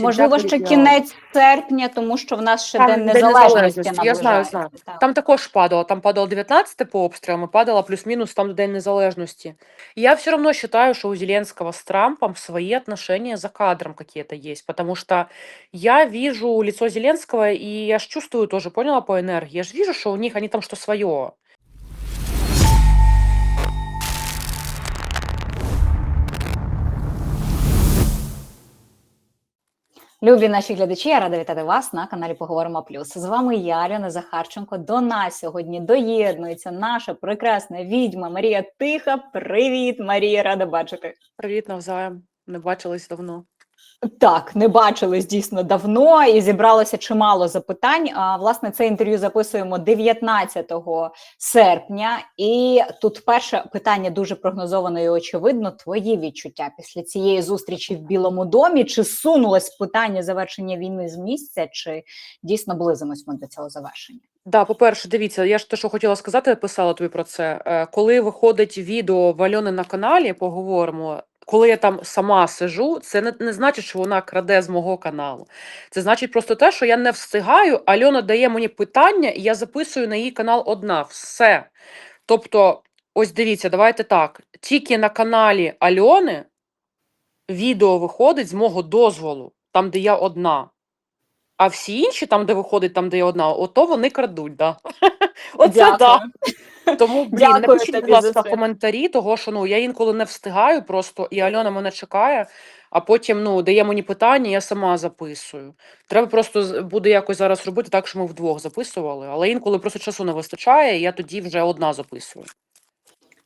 Можливо, ще кінець серпня, тому що в нас ще Там День День Незалежності Незалежності, я знаю, наближається. знаю. Так. Там також падало. Там падало 19 по обстрілам, і падало плюс-мінус там до День Незалежності. Я все равно считаю, что у Зеленского с Трампом свои отношения за кадром какие-то есть, потому что я вижу лицо Зеленского, и я ж чувствую тоже, поняла, по энергии, я же вижу, что у них, они там что свое. Любі наші глядачі, я рада вітати вас на каналі Поговоримо Плюс. З вами я, Альона Захарченко. До нас сьогодні доєднується наша прекрасна відьма Марія Тиха. Привіт, Марія, рада бачити. Привіт, навзаєм. Не бачились давно. Так, не бачились дійсно давно і зібралося чимало запитань. А власне це інтерв'ю записуємо 19 серпня. І тут перше питання дуже прогнозовано і очевидно. Твої відчуття після цієї зустрічі в Білому домі? Чи сунулось питання завершення війни з місця, чи дійсно близимось ми до цього завершення? Да, по-перше, дивіться, я ж те, що хотіла сказати, писала тобі про це. Е, Коли виходить відео в Альони на каналі, поговоримо. Коли я там сама сижу, це не, не значить, що вона краде з мого каналу. Це значить просто те, що я не встигаю. Альона дає мені питання, і я записую на її канал одна. Все. Тобто, ось дивіться, давайте так. Тільки на каналі Альони відео виходить з мого дозволу, там, де я одна. А всі інші, там, де виходить, там, де я одна, ото вони крадуть, да. Оце да. Тому, блін, Дякую напишіть, будь ласка, за в це. коментарі, того, що ну, я інколи не встигаю просто, і Альона мене чекає, а потім ну, дає мені питання, я сама записую. Треба просто з- буде якось зараз робити так, що ми вдвох записували, але інколи просто часу не вистачає, і я тоді вже одна записую.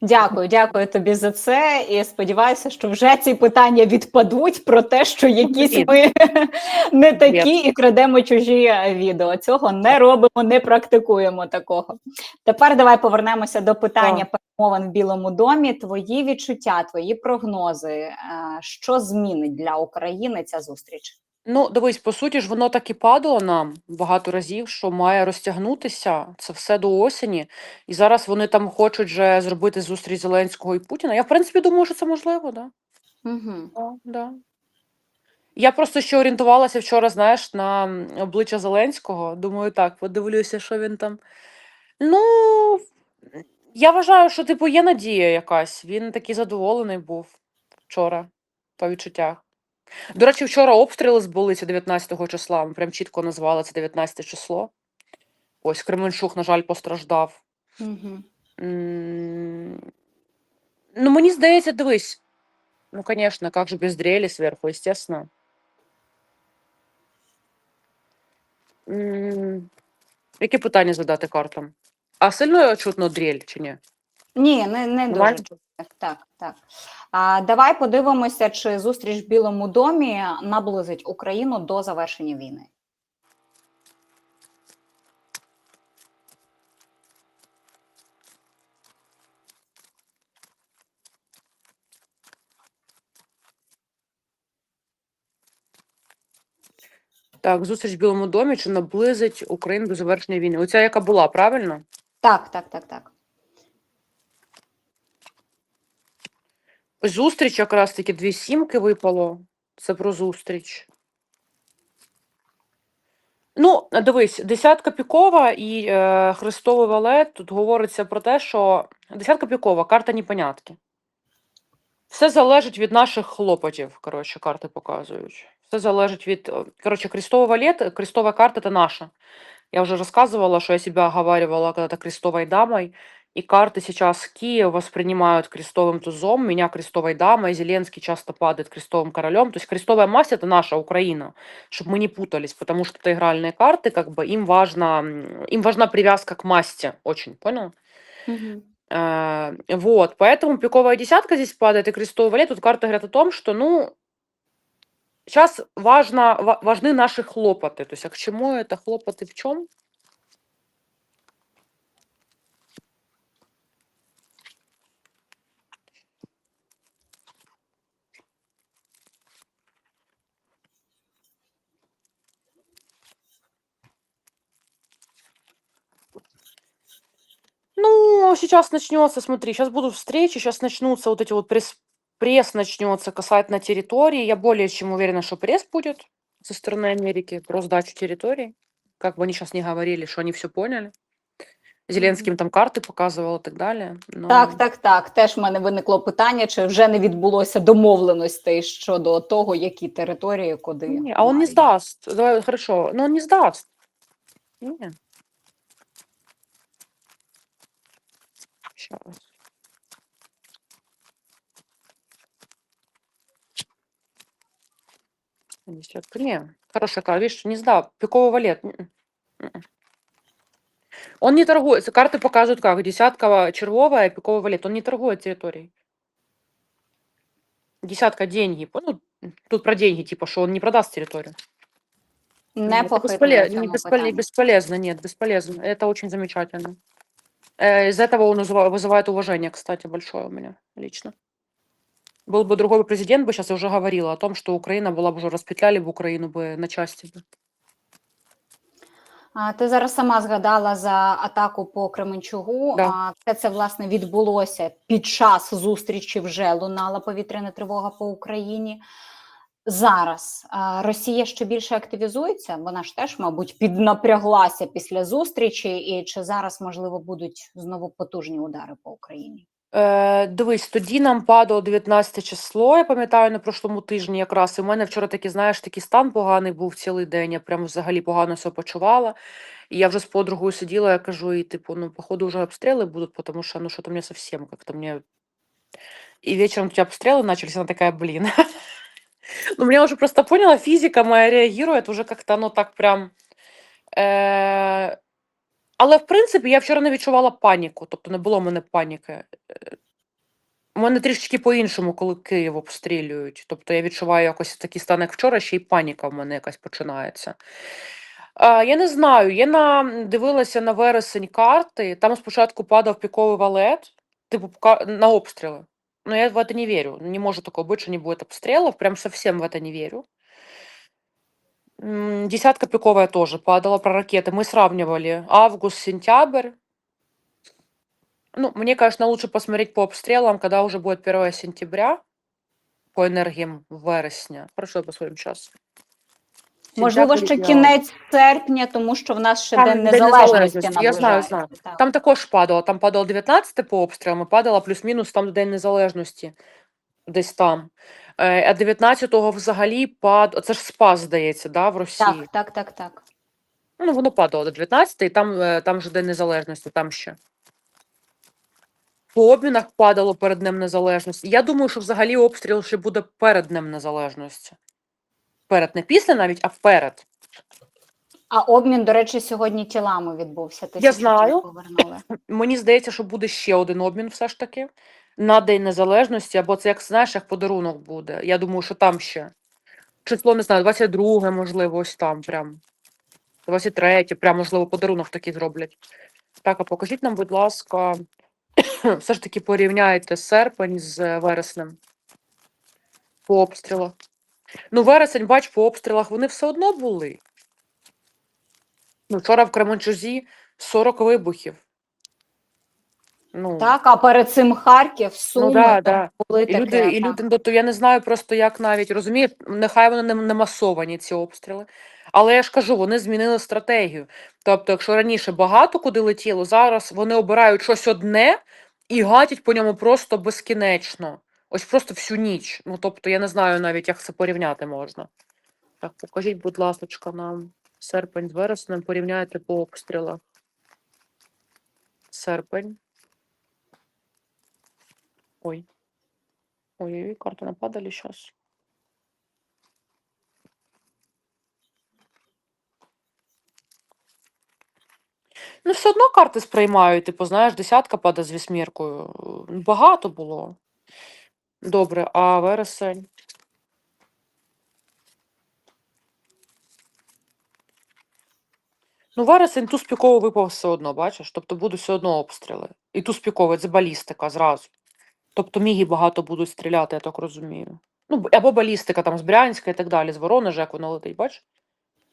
Дякую, дякую тобі за це. І сподіваюся, що вже ці питання відпадуть про те, що якісь ми не такі і крадемо чужі е, відео. Цього не робимо, не практикуємо такого. Тепер давай повернемося до питання перемовин в Білому домі. Твої відчуття, твої прогнози. е, Що змінить для України ця зустріч? Ну, дивись, по суті ж, воно так і падало нам багато разів, що має розтягнутися це все до осені. І зараз вони там хочуть же зробити зустріч Зеленського і Путіна. Я, в принципі, думаю, що це можливо, да. Угу. Да, да. Я просто ще орієнтувалася вчора, знаєш, на обличчя Зеленського. Думаю, так, подивлюся, що він там. Ну, я вважаю, що, типу, є надія якась. Він такий задоволений був вчора, по відчуттях. До речі, вчора обстріли збулися 19 числа. Ми прям чітко назвали це 19 число. Ось Кременчук, на жаль, постраждав. Угу. Ну, мені здається, дивись. Ну, конечно, как же без дрели сверху, естественно. М, Які питання задати картам? А сильно чутно дрель чи ні? Ні, не, не дуже Нормально? Так, так, так. А, давай подивимося, чи зустріч в Білому домі наблизить Україну до завершення війни. Так, зустріч в Білому домі чи наблизить Україну до завершення війни? Оця яка була, правильно? Так, так, так, так. Зустріч якраз таки дві сімки випало. Це про зустріч. Ну, дивись, десятка пікова і е, Христовий валет. Тут говориться про те, що десятка пікова, карта непонятки. Все залежить від наших хлопотів, коротше, карти показують. Все залежить від. е, Коротше, крестовый валет, крестовая карта это наша. Я уже рассказывала, что я себя оговаривала когда-то крестовой дамой. И карты сейчас Киев воспринимают крестовым тузом, меня крестовой дамой, Зеленский часто падает крестовым королем. То есть крестовая масть это наша Украина, чтобы мы не путались, потому что это игральные карты, как бы им важно, м, им важна привязка к масти, очень, понял? Э, вот, поэтому пиковая десятка здесь падает, и крестовый валет. Тут карты говорят о том, что, ну, сейчас важно, ва- важны наши хлопоты. То есть, а к чему это хлопоты в чем? Ну, сейчас начнется, смотри, сейчас будут встречи, сейчас начнутся вот эти вот пресс, пресс начнется касательно территории. Я более чем уверена, что пресс будет. со стороны Америки про сдачу территорий. Как бы они сейчас не говорили, что они все поняли. Зеленський їм там карти показував і так далі. Ну, Так, так, так. Теж в мене виникло питання, чи вже не відбулося домовленостей щодо того, які території куди. Не, а он не мають. сдаст. Давай, хорошо. Но он не сдаст. Не. Сейчас. Десятка. Не, хорошая карта. Видишь, не сдал. Пиковый валет. Он не торгует. Карты показывают как? Десятка червовая, пиковый валет. Он не торгует территорией. Десятка деньги. Ну, тут про деньги, типа, что он не продаст территорию. Не это похитнули бесполе- в не цьому бесполе- питанні. бесполезно, нет, бесполезно. Это очень замечательно. Э, Из этого он вызыва- вызывает уважение, кстати, большое у меня лично. Был бы другой президент, бы сейчас я уже говорила о том, что Украина была бы уже распетляли бы Украину бы на части. бы. А, Ти зараз сама згадала за атаку по Кременчугу. Да. А це, це власне відбулося під час зустрічі. Вже лунала повітряна тривога по Україні. Зараз Росія ще більше активізується. Вона ж теж, мабуть, піднапряглася після зустрічі. І чи зараз можливо будуть знову потужні удари по Україні? Е, дивись, тоді нам падало 19 число, я пам'ятаю, на прошлому тижні якраз. І в мене вчора такий, знаєш, такий стан поганий був цілий день. Я прям взагалі погано себе почувала. І я вже з подругою сиділа, я кажу, і типу, ну, походу, вже обстріли будуть, тому що ну що-то мені совсем как-то мне. И вечером у тебя обстрелы начались, она такая, блин. Ну, меня уже просто поняла, физика моя реагирует уже как-то, ну, так прям. Е... Але, в принципі, я вчора не відчувала паніку, тобто не було в мене паніки. Е, У мене трішечки по-іншому, коли Київ обстрілюють. Тобто я відчуваю якось такий стан, як вчора, ще й паніка в мене якась починається. Е, я не знаю, я на, дивилася на вересень карти, там спочатку падав піковий валет, типу на обстріли. Но я в это не верю. Не может такого быть, что не будет обстрелов. Прям совсем в это не верю. Десятка пиковая тоже падала про ракеты. Мы сравнивали август, сентябрь. Ну, мне, конечно, лучше посмотреть по обстрелам, когда уже будет 1 сентября по энергиям вересня. Хорошо, посмотрим сейчас. Можливо, ще кінець серпня, тому що в нас ще Там День День Незалежності Незалежності, я знаю, знаю. Так. Там також падало. Там падало 19 по обстрілам, і падало плюс-мінус там День Незалежності. Десь там. Е, А 19-го взагалі пад... Це ж спас, здається, да, в Росії. так, так, так, так. Ну, воно падало до 19 і там, е, там же День Незалежності, там ще. По обмінах падало перед Днем Незалежності. Я думаю, що взагалі обстріл ще буде перед Днем Незалежності. Перед, не після навіть, а вперед. А обмін, до речі, сьогодні тілами відбувся. Тисячу тіл знаю. Повернули. Мені здається, що буде ще один обмін все ж таки на День Незалежності, або це як знаєш, як подарунок буде. Я думаю, що там ще. Число не знаю, 22, можливо, ось там прям. 23, прям, можливо, подарунок такий зроблять. Так, а покажіть нам, будь ласка, все ж таки порівняйте серпень з вереснем по обстрілах. Ну, вересень, бач, по обстрілах вони все одно були. Ну, вчора в Кременчузі 40 вибухів. Ну, Так, а перед цим Харків, Суми, ну да, там да. були І таке. люди, і так. люди, ну, то я не знаю просто, як навіть розуміє, нехай вони не, не масовані, ці обстріли. Але я ж кажу, вони змінили стратегію. Тобто, якщо раніше багато куди летіло, зараз вони обирають щось одне і гатять по ньому просто безкінечно. Ось просто всю ніч. Ну, тобто, я не знаю навіть, як це порівняти можна. Так, покажіть, будь ласка, нам серпень з вереснем, порівняйте по обстрілах. Серпень. Ой. Ой-ой-ой, карты нападали сейчас. Ну, все одно карти сприймають, типу, знаєш, десятка падає з вісьміркою. Багато було. Добре, а вересень. Ну, вересень туз піково випав все одно, бачиш? Тобто будуть все одно обстріли. І туз піковий, це балістика зразу. Тобто міги багато будуть стріляти, я так розумію. Ну, або балістика там з Брянська і так далі, з Воронежа, як воно летить, бачиш?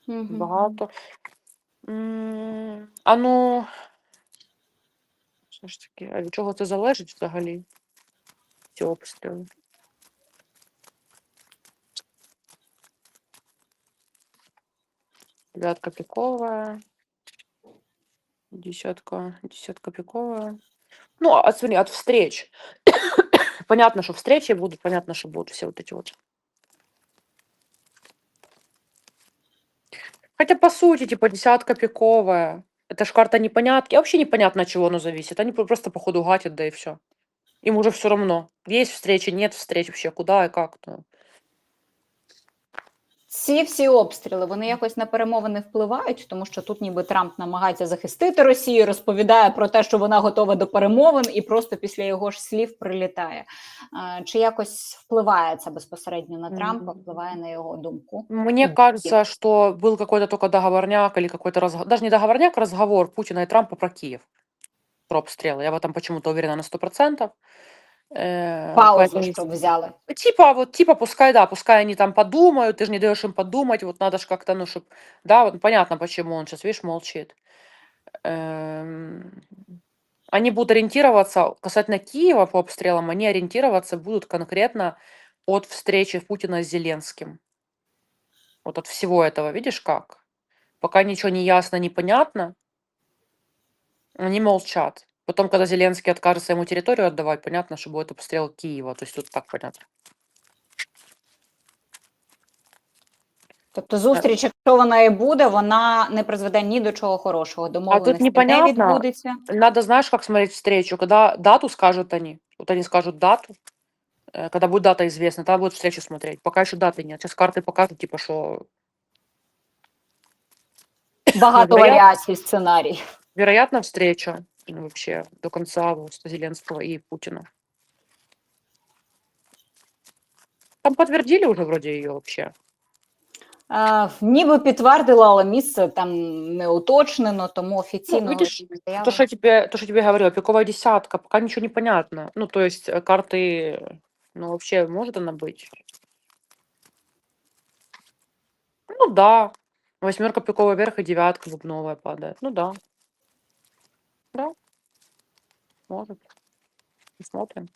Мгм. Багато. М, А ну. Все ж таки, а від чого це залежить взагалі? Ці обстріли? Девятка пиковая. Десятка, десятка пиковая. Ну, от, смотри, от встреч. понятно, что встречи будут, понятно, что будут все вот эти вот. Хотя, по сути, типа, десятка пиковая. Это ж карта непонятки. Вообще непонятно, от чего оно зависит. Они про- просто, походу, гатят, да и все. Им уже все равно. Есть встречи, нет встреч вообще, куда и как. Ну. Ці всі обстріли вони якось на перемовини впливають, тому що тут ніби Трамп намагається захистити Росію, розповідає про те, що вона готова до перемовин, і просто після його ж слів прилітає. Чи якось впливає це безпосередньо на Трампа, впливає на його думку? Мне Мгм. кажется, что был какой-то договорняк или какой-то разговор, даже не договорняк, а разговор Путина и Трампа про Киев, про обстрелы. Я в этом почему-то уверена на 100%. Э, Паузу, поэтому- щоб взяли. Типа, вот, типа, пускай, да, пускай они там подумают, ты же не даешь им подумать, вот надо же как-то, ну, чтобы, да, вот понятно, почему он сейчас, видишь, молчит. Эм, Они будут ориентироваться, касательно Киева по обстрелам, они ориентироваться будут конкретно от встречи Путина с Зеленским. Вот от всего этого, видишь как? Пока ничего не ясно, непонятно, они молчат. Потом, когда Зеленский откажется ему территорию отдавать, понятно, что будет обстрел Киева. То есть тут так понятно. Тобто, зустріч, якщо вона і буде, вона не призведе ні до чого хорошого. Домовленості не непонятно. відбудеться. Надо, знаешь, как смотреть встречу, когда дату скажут они. Вот они скажут дату, э, когда будет дата известна, тогда будут встречу смотреть. Пока еще даты нет. Сейчас карты покажут, типа, что Багато Вероятно. варіацій сценарій. вероятно встреча ну, вообще до конца августа Зеленского и Путина. Там подтвердили уже вроде ее вообще. Е, ніби підтвердила, але місце там не уточнено, тому офіційно видиш, лише заява. То, что я тебе, то, что я тебе говорила, пиковая десятка, пока ничего не понятно. Ну, то есть э, карты, ну, вообще может она быть? Ну, да. Восьмерка пиковая вверх и девятка бубновая падает. Ну, да. Да. Может. Посмотрим.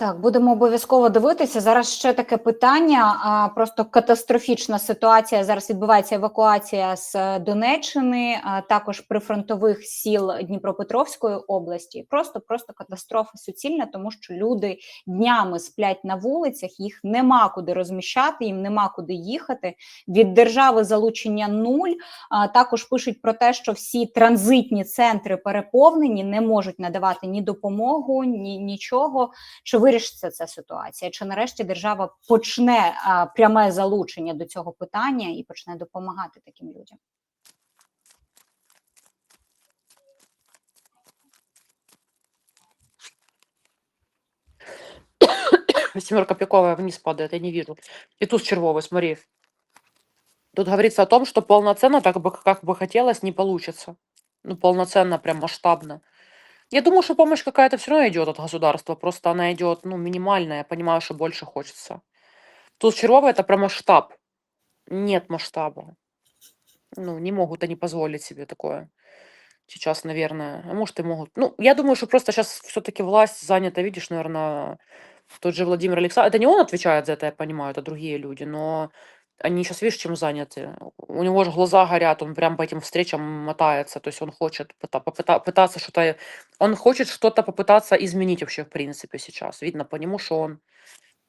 Так, будемо обов'язково дивитися. Зараз ще таке питання. А, просто катастрофічна ситуація. Зараз відбувається евакуація з е, Донеччини, а також прифронтових сіл Дніпропетровської області. Просто просто катастрофа суцільна, тому що люди днями сплять на вулицях, їх нема куди розміщати, їм нема куди їхати. Від держави залучення нуль. А, також пишуть про те, що всі транзитні центри переповнені, не можуть надавати ні допомогу, ні нічого. Чи вирішиться ця ситуація? Чи нарешті держава почне а, пряме залучення до цього питання і почне допомагати таким людям? Семерка пиковая вниз падает, я не вижу. И туз червовый, смотри. Тут говорится о том, что полноценно, так бы, как бы хотелось, не получится. Ну, полноценно, прям масштабно. Я думаю, что помощь какая-то все равно идет от государства, просто она идет, ну, минимальная, я понимаю, что больше хочется. Туз червовый это про масштаб. Нет масштаба. Ну, не могут они позволить себе такое сейчас, наверное. А может, и могут. Ну, я думаю, что просто сейчас все-таки власть занята, видишь, наверное, тот же Владимир Александрович. Это не он отвечает за это, я понимаю, это другие люди, но они сейчас, видишь, чем заняты. У него же глаза горят, он прям по этим встречам мотается, то есть он хочет пыта- попыта- пытаться что-то, он хочет что-то попытаться изменить вообще, в принципе, сейчас. Видно по нему, что он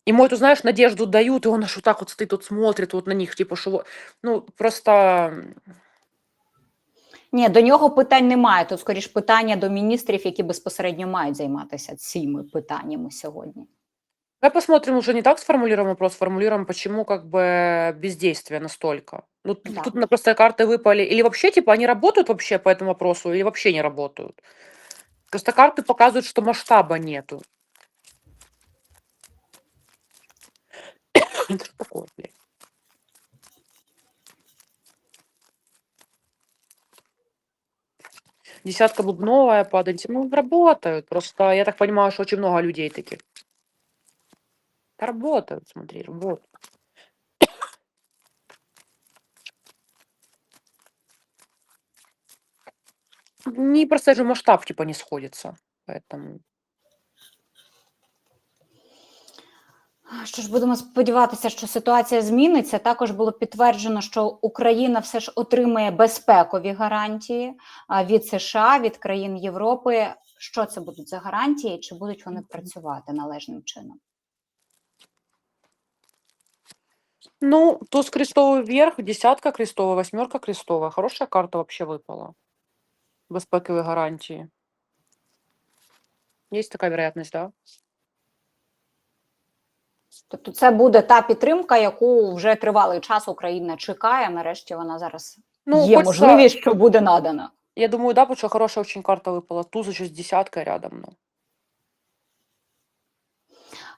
Ему эту, знаешь, надежду дают, и он аж вот так вот стоит, тут смотрит вот на них, типа, что... вот- Ну, просто м, Ні, до нього питань немає. Тут скоріш питання до міністрів, які безпосередньо мають займатися цими питаннями сьогодні. Давай посмотрим, уже не так сформулируем вопрос, сформулируем, почему как бы бездействие настолько. Ну, т- Да. тут на просто карты выпали. Или вообще, типа, они работают вообще по этому вопросу, или вообще не работают. Просто карты показывают, что масштаба нету. Это что такое, блядь? Десятка бубновая падает. Ну, работают. Просто я так понимаю, что очень много людей таких. Работают, смотри, работают. Не просто же масштаб типа не сходится. Поэтому. Що ж, будемо сподіватися, що ситуація зміниться. Також було підтверджено, що Україна все ж отримає безпекові гарантії від США, від країн Європи. Що це будуть за гарантії? Чи будуть вони працювати належним чином? Ну, туз крестовый вверх, десятка крестовая, восьмерка крестовая. Хорошая карта вообще выпала. Безпекові гарантії. Есть такая вероятность, да? Тобто, це буде та підтримка, яку вже тривалий час Україна чекає. Нарешті вона зараз Ну, є хочется- можливість, що буде надана. Я думаю, да, потому что хорошая очень карта выпала. Туз еще с десяткой рядом, ну.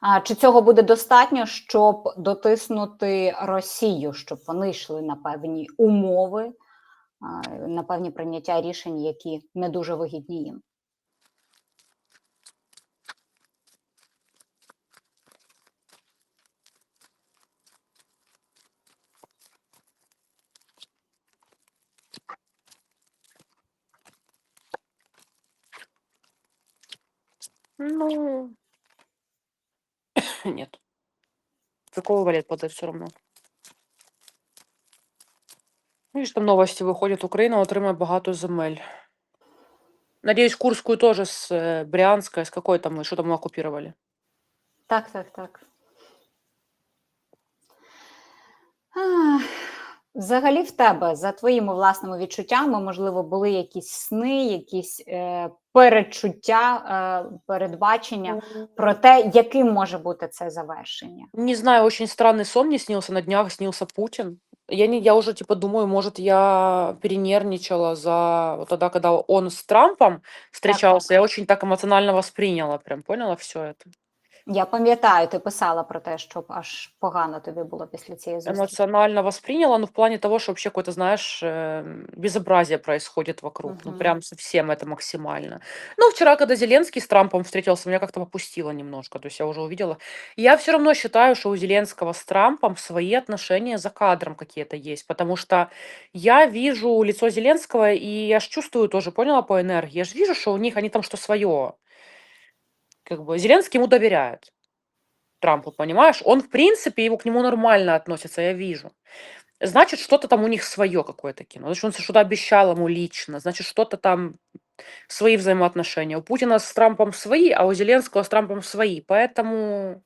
А чи цього буде достатньо, щоб дотиснути Росію, щоб вони йшли на певні умови, на певні прийняття рішень, які не дуже вигідні їм? Ну, нет. Такого валет падает все равно. Видишь, там новости выходят. Украина отримає багато земель. Надеюсь, Курскую тоже с э, Брянска, с какой там, мы- что там мы оккупировали. Так, так, так. А, Взагалі, в тебе, за твоїми власними відчуттями, можливо, були якісь сни, якісь е, передчуття, е, передбачення про те, яким може бути це завершення. Не знаю, очень странный сон мне снился. На днях снился Путин. Я, не, я уже типа думаю, может, я перенервничала за вот тогда, когда он с Трампом встречался. Я очень так эмоционально восприняла, прям поняла все это. Я пам'ятаю, ти писала про те, що аж погано тобі було після цієї зустрічі. Эмоционально восприняла, но в плане того, что вообще какое-то, знаешь, э, безобразие происходит вокруг. Ну, Мгм. прям совсем это максимально. Ну, вчера, когда Зеленский с Трампом встретился, меня как-то попустило немножко. То есть я уже увидела. Я все равно считаю, что у Зеленского с Трампом свои отношения за кадром какие-то есть. Потому что я вижу лицо Зеленского, и я ж чувствую тоже, поняла, по энергии. Я же вижу, что у них, они там что свое. Как бы Зеленский ему доверяет. Трампу, понимаешь? Он, в принципе, его к нему нормально относится, я вижу. Значит, что-то там у них свое какое-то кино. Значит, он что-то обещал ему лично. Значит, что-то там свои взаимоотношения. У Путина с Трампом свои, а у Зеленского с Трампом свои. Поэтому...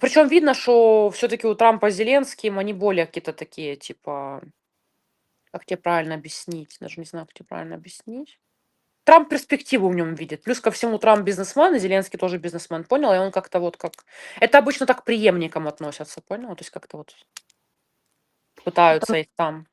Причем видно, что все-таки у Трампа с Зеленским они более какие-то такие, типа... Как тебе правильно объяснить? Даже не знаю, как тебе правильно объяснить. Трамп перспективу в нем видит. Плюс ко всему Трамп бизнесмен, и Зеленский тоже бизнесмен, понял? И он как-то вот как... Это обычно так к преемникам относятся, понял? То есть как-то вот пытаются их там.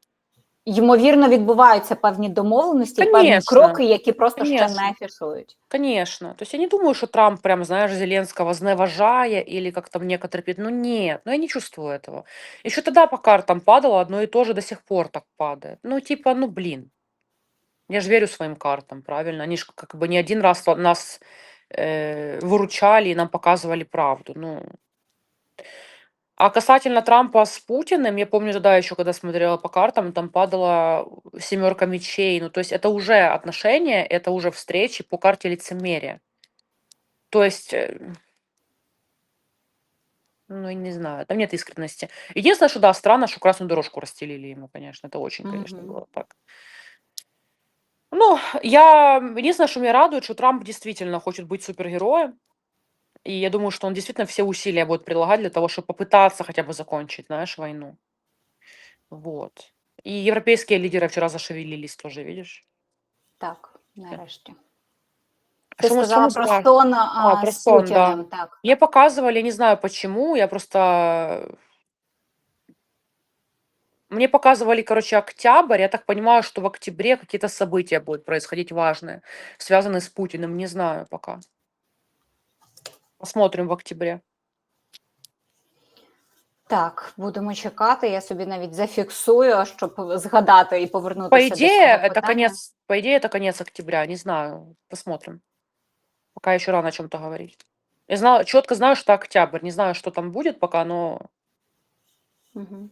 Ймовірно, відбуваються певні домовленості, певні Конечно, кроки, які просто ще конечно. не афішують. Конечно. То есть я не думаю, что Трамп прям, знаешь, Зеленского зневажая или как там некоторые... пи- Ну нет, ну я не чувствую этого. Еще тогда по картам падало одно и то же, до сих пор так падает. Ну типа, ну блин. Я же верю своим картам, правильно? Они же как бы не один раз нас э, выручали и нам показывали правду. Ну. А касательно Трампа с Путиным, я помню тогда еще, когда смотрела по картам, там падала семерка мечей. Ну, то есть это уже отношения, это уже встречи по карте лицемерия. То есть, э, ну, я не знаю, там нет искренности. Единственное, что да, странно, что красную дорожку расстелили ему, конечно. Это очень, конечно, Мгм. было так. Ну, я... Единственное, что меня радует, что Трамп действительно хочет быть супергероем. И я думаю, что он действительно все усилия будет прилагать для того, чтобы попытаться хотя бы закончить, знаешь, войну. Вот. И европейские лидеры вчера зашевелились тоже, видишь? Так, нарешті. А Ти что мы- что сказала мы про знаем? сон а, про з сон, да. Путіним. Так. Мне показывали, я не знаю почему, я просто... Мне показывали, короче, октябрь. Я так понимаю, что в октябре какие-то события будут происходить важные, связанные с Путиным. Не знаю пока. Посмотрим в октябре. Так, будемо чекати. Я собі навіть зафіксую, щоб згадати і повернутися По до идее, цього это питання. конец, по идее, это конец октября. Не знаю. Посмотрим. Пока еще рано о чем-то говорить. Я знаю, четко знаю, что октябрь. Не знаю, что там будет пока, но Мгм.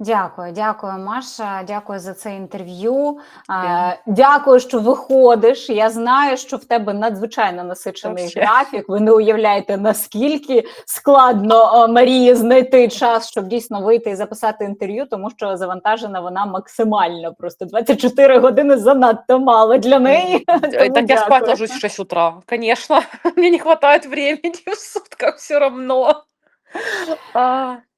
Дякую, дякую, Маша. Дякую за це інтерв'ю. Дякую. Е, Дякую, що виходиш. Я знаю, що в тебе надзвичайно насичений Вообще. графік. Ви не уявляєте, наскільки складно Марії знайти час, щоб дійсно вийти і записати інтерв'ю, тому що завантажена вона максимально. Просто 24 години занадто мало для неї. Так я спать ложусь в 6 утра. Конечно, мне не хватает времени в сутках все равно.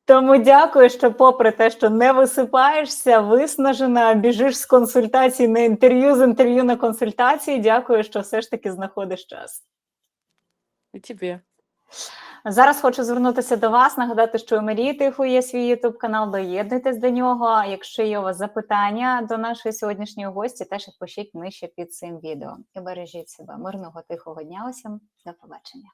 Тому дякую, що, попри те, що не висипаєшся, виснажена, біжиш з консультації на інтерв'ю, з інтерв'ю на консультації. Дякую, що все ж таки знаходиш час. И тебе. Зараз хочу звернутися до вас, нагадати, що у Марії Тихо є свій ютуб канал. Доєднуйтесь до нього. Якщо є у вас запитання до нашої сьогоднішньої гості, теж їх пишіть нижче під цим відео. І бережіть себе. Мирного тихого дня усім. До побачення.